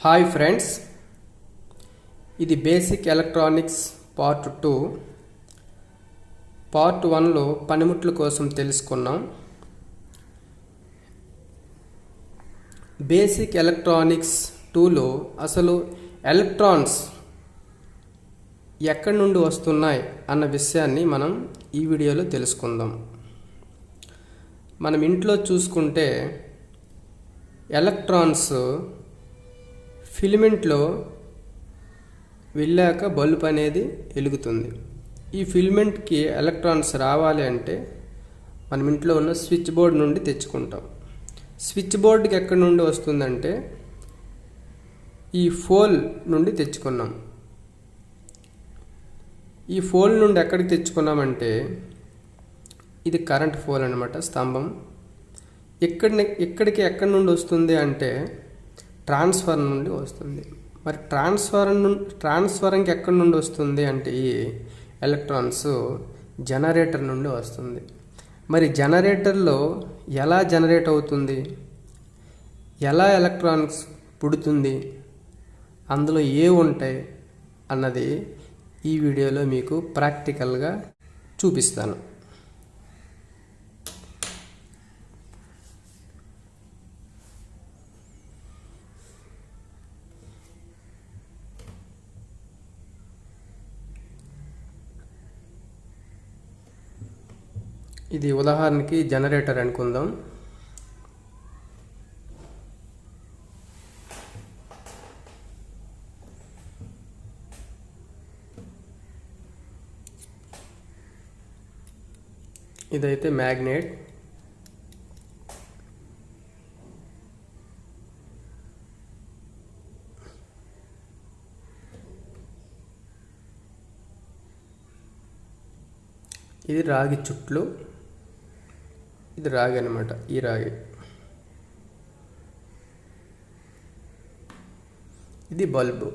Hi friends ఇది basic electronics part two part వన్లో పనిముట్ల కోసం తెలుసుకున్నాం. బేసిక్ ఎలక్ట్రానిక్స్ టూలో అసలు ఎలక్ట్రాన్స్ ఎక్కడి నుండి వస్తున్నాయి అన్న విషయాన్ని మనం ఈ వీడియోలో తెలుసుకుందాం. మనం ఇంట్లో చూసుకుంటే ఎలక్ట్రాన్స్ ఫిలిమెంట్లో వెళ్ళాక బల్బ్ అనేది వెలుగుతుంది. ఈ ఫిలిమెంట్కి ఎలక్ట్రాన్స్ రావాలి అంటే మనం ఇంట్లో ఉన్న స్విచ్ బోర్డ్ నుండి తెచ్చుకుంటాం. స్విచ్ బోర్డుకి ఎక్కడి నుండి వస్తుందంటే ఈ ఫోల్ నుండి తెచ్చుకున్నాం. ఈ ఫోల్ నుండి ఎక్కడికి తెచ్చుకున్నామంటే ఇది కరెంట్ ఫోల్ అనమాట స్తంభం. ఎక్కడిని ఎక్కడికి ఎక్కడి నుండి వస్తుంది అంటే ట్రాన్స్ఫర్ నుండి వస్తుంది. మరి ట్రాన్స్ఫర్ ట్రాన్స్ఫరింగ్ ఎక్కడి నుండి వస్తుంది అంటే ఈ ఎలక్ట్రాన్స్ జనరేటర్ నుండి వస్తుంది. మరి జనరేటర్లో ఎలా జనరేట్ అవుతుంది? ఎలా ఎలక్ట్రానిక్స్ పుడుతుంది? అందులో ఏ ఉంటాయి? అన్నది ఈ వీడియోలో మీకు ప్రాక్టికల్గా చూపిస్తాను. ఇది ఉదాహరణకి జనరేటర్ అనుకుందాం. ఇదైతే మ్యాగ్నెట్. ఇది రాగి చుట్లు. ఇది రాగి అనమాట ఈ రాగి. ఇది బల్బు.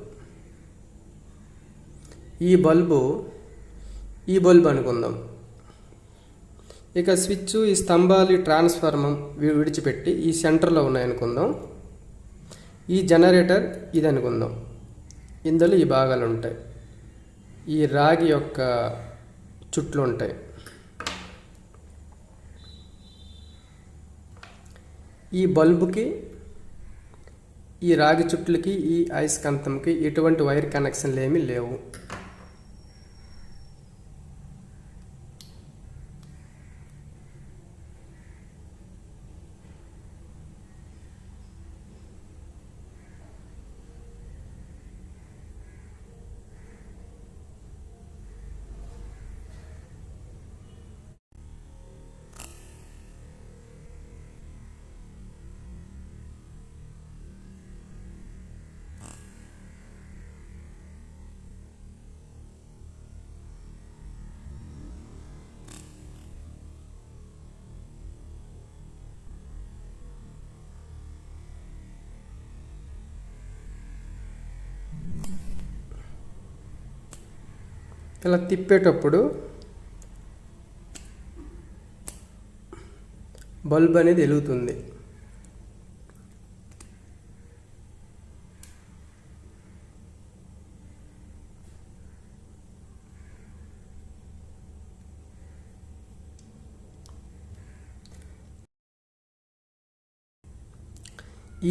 ఈ బల్బు ఈ బల్బు అనుకుందాం. ఇక స్విచ్ ఈ స్తంభాలు ఈ ట్రాన్స్ఫార్మం విడిచిపెట్టి ఈ సెంటర్లో ఉన్నాయనుకుందాం. ఈ జనరేటర్ ఇది అనుకుందాం ఇందులో ఈ భాగాలు ఉంటాయి ఈ రాగి యొక్క చుట్లు ఉంటాయి ఈ బల్బుకి ఈ రాగి చుట్లకి ఈ అయస్కాంతంకి ఎటువంటి వైర్ కనెక్షన్లు ఏమీ లేవు. ఇలా తిప్పేటప్పుడు బల్బ్ అనేది వెలుగుతుంది.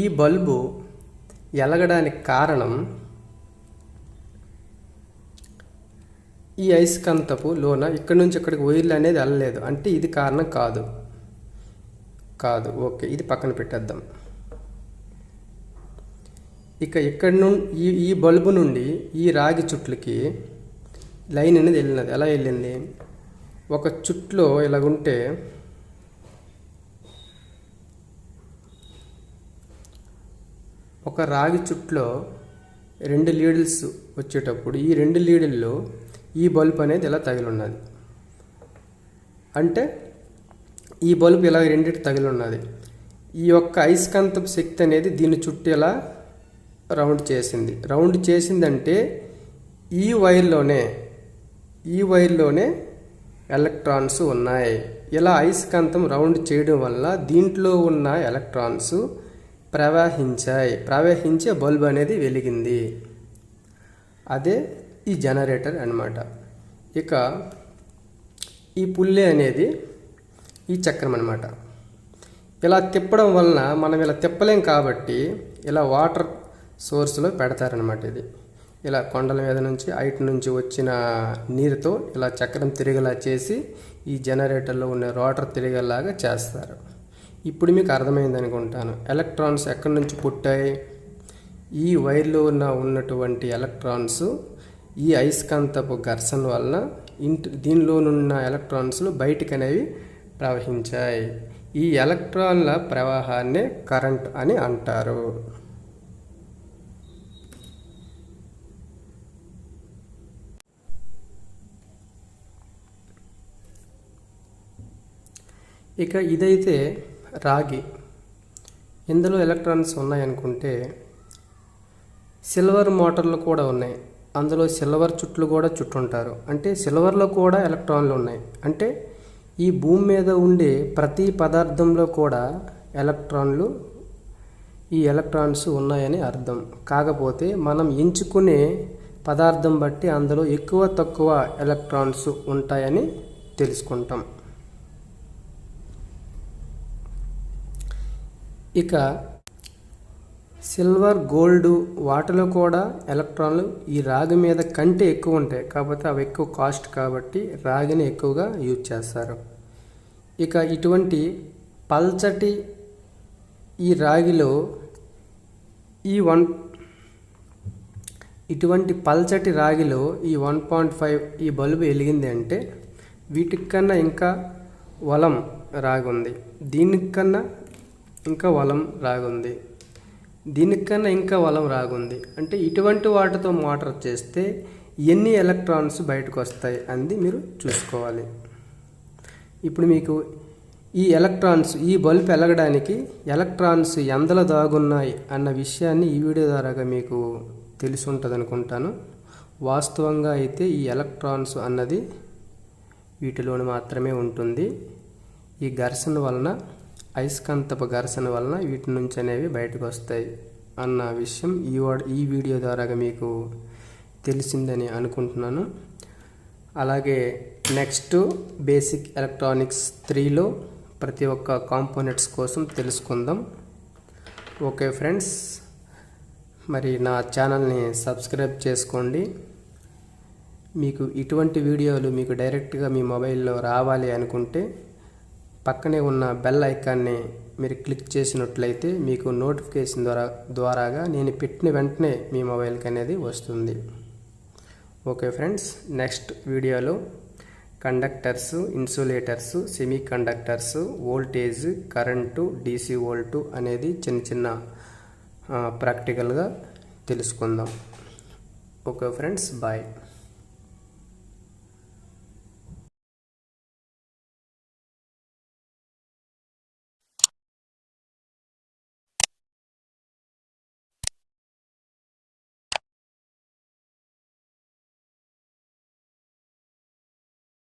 ఈ బల్బు ఎలగడానికి కారణం ఈ అయస్కంతపు లోన ఇక్కడి నుంచి ఇక్కడికి వైర్లు అనేది వెళ్ళలేదు. అంటే ఇది కారణం కాదు. కాదు. ఓకే. ఇది పక్కన పెట్టేద్దాం. ఇక ఇక్కడ నుండి ఈ ఈ బల్బు నుండి ఈ రాగి చుట్లకి లైన్ అనేది వెళ్ళినది. ఎలా వెళ్ళింది? ఒక చుట్లో ఇలాగుంటే ఒక రాగి చుట్లో రెండు లీడిల్స్ వచ్చేటప్పుడు ఈ రెండు లీడిల్లో ఈ బల్బ్ అనేది ఇలా తగిలి ఉన్నది అంటే ఈ బల్బ్ ఇలా రెండింటి తగిలిన్నది. ఈ యొక్క అయస్కాంతపు శక్తి అనేది దీని చుట్టూ ఇలా రౌండ్ చేసింది. రౌండ్ చేసిందంటే ఈ వైర్లోనే ఈ వైర్లోనే ఎలక్ట్రాన్స్ ఉన్నాయి. ఇలా అయస్కాంతం రౌండ్ చేయడం వల్ల దీంట్లో ఉన్న ఎలక్ట్రాన్స్ ప్రవహించాయి. ప్రవహించే బల్బ్ అనేది వెలిగింది. అదే ఈ జనరేటర్ అన్నమాట. ఇక ఈ పుల్లే అనేది ఈ చక్రం అనమాట ఇలా తిప్పడం వలన మనం ఇలా తిప్పలేం కాబట్టి ఇలా వాటర్ సోర్స్లో పెడతారనమాట ఇది. ఇలా కొండల మీద నుంచి హైట్ నుంచి వచ్చిన నీరుతో ఇలా చక్రం తిరిగేలా చేసి ఈ జనరేటర్లో ఉన్న రోటర్ తిరిగేలాగా చేస్తారు. ఇప్పుడు మీకు అర్థమైంది అనుకుంటాను. ఎలక్ట్రాన్స్ ఎక్కడి నుంచి పుట్టాయి? ఈ వైర్లో ఉన్న ఉన్నటువంటి ఎలక్ట్రాన్స్ ఈ అయస్కాంతపు ఘర్షణ వలన ఇంటి దీనిలోనున్న ఎలక్ట్రాన్స్లు బయటికి అనేవి ప్రవహించాయి. ఈ ఎలక్ట్రాన్ల ప్రవాహాన్నే కరెంట్ అని అంటారు. ఇక ఇదైతే రాగి. ఇందులో ఎలక్ట్రాన్స్ ఉన్నాయనుకుంటే సిల్వర్ మోటార్లు కూడా ఉన్నాయి. అందులో సిల్వర్ చుట్లు కూడా చుట్టుంటారు. అంటే సిల్వర్లో కూడా ఎలక్ట్రాన్లు ఉన్నాయి. అంటే ఈ భూమి మీద ఉండే ప్రతి పదార్థంలో కూడా ఎలక్ట్రాన్లు ఈ ఎలక్ట్రాన్స్ ఉన్నాయని అర్థం. కాకపోతే మనం ఎంచుకునే పదార్థం బట్టి అందులో ఎక్కువ తక్కువ ఎలక్ట్రాన్స్ ఉంటాయని తెలుసుకుంటాం. ఇక సిల్వర్ గోల్డ్ వాటిలో కూడా ఎలక్ట్రాన్లు ఈ రాగి మీద కంటే ఎక్కువ ఉంటాయి. కాకపోతే అవి ఎక్కువ కాస్ట్ కాబట్టి రాగిని ఎక్కువగా యూజ్ చేస్తారు. ఇక ఇటువంటి పల్చటి ఈ రాగిలో ఈ వన్ ఇటువంటి పల్చటి రాగిలో ఈ వన్ పాయింట్ ఫైవ్ ఈ బల్బు వెలిగింది అంటే వీటికన్నా ఇంకా వలం రాగి ఉంది దీనికన్నా ఇంకా వలం రాగుంది. దీనికన్నా ఇంకా బలం రాగుంది. అంటే ఇటువంటి వాటితో మోటార్ చేస్తే ఎన్ని ఎలక్ట్రాన్స్ బయటకు వస్తాయి అంది మీరు చూసుకోవాలి. ఇప్పుడు మీకు ఈ ఎలక్ట్రాన్స్ ఈ బల్బ్ వెలగడానికి ఎలక్ట్రాన్స్ ఎందల దాగున్నాయి అన్న విషయాన్ని ఈ వీడియో ద్వారాగా మీకు తెలిసి ఉంటుంది అనుకుంటాను వాస్తవంగా అయితే ఈ ఎలక్ట్రాన్స్ అన్నది వీటిలోని మాత్రమే ఉంటుంది. ఈ ఘర్షణ వలన అయస్కాంతపు ఘర్షణ వలన వీటి నుంచి అనేవి బయటకు వస్తాయి అన్న విషయం ఈ ఈ వీడియో ద్వారాగా మీకు తెలిసిందని అనుకుంటున్నాను. అలాగే నెక్స్ట్ బేసిక్ ఎలక్ట్రానిక్స్ త్రీలో ప్రతి ఒక్క కాంపోనెంట్స్ కోసం తెలుసుకుందాం. ఓకే ఫ్రెండ్స్ మరి నా ఛానల్ని సబ్స్క్రైబ్ చేసుకోండి. మీకు ఇటువంటి వీడియోలు మీకు డైరెక్ట్గా మీ మొబైల్లో రావాలి అనుకుంటే పక్కనే ఉన్న బెల్ ఐకాన్ని మీరు క్లిక్ చేసినట్లయితే మీకు నోటిఫికేషన్ ద్వారా ద్వారాగా నేను పెట్టిన వెంటనే మీ మొబైల్కి అనేది వస్తుంది. ఓకే ఫ్రెండ్స్ నెక్స్ట్ వీడియోలో conductors insulators semiconductors voltage current DC volt అనేది చిన్న చిన్న ప్రాక్టికల్గా తెలుసుకుందాం. Okay friends bye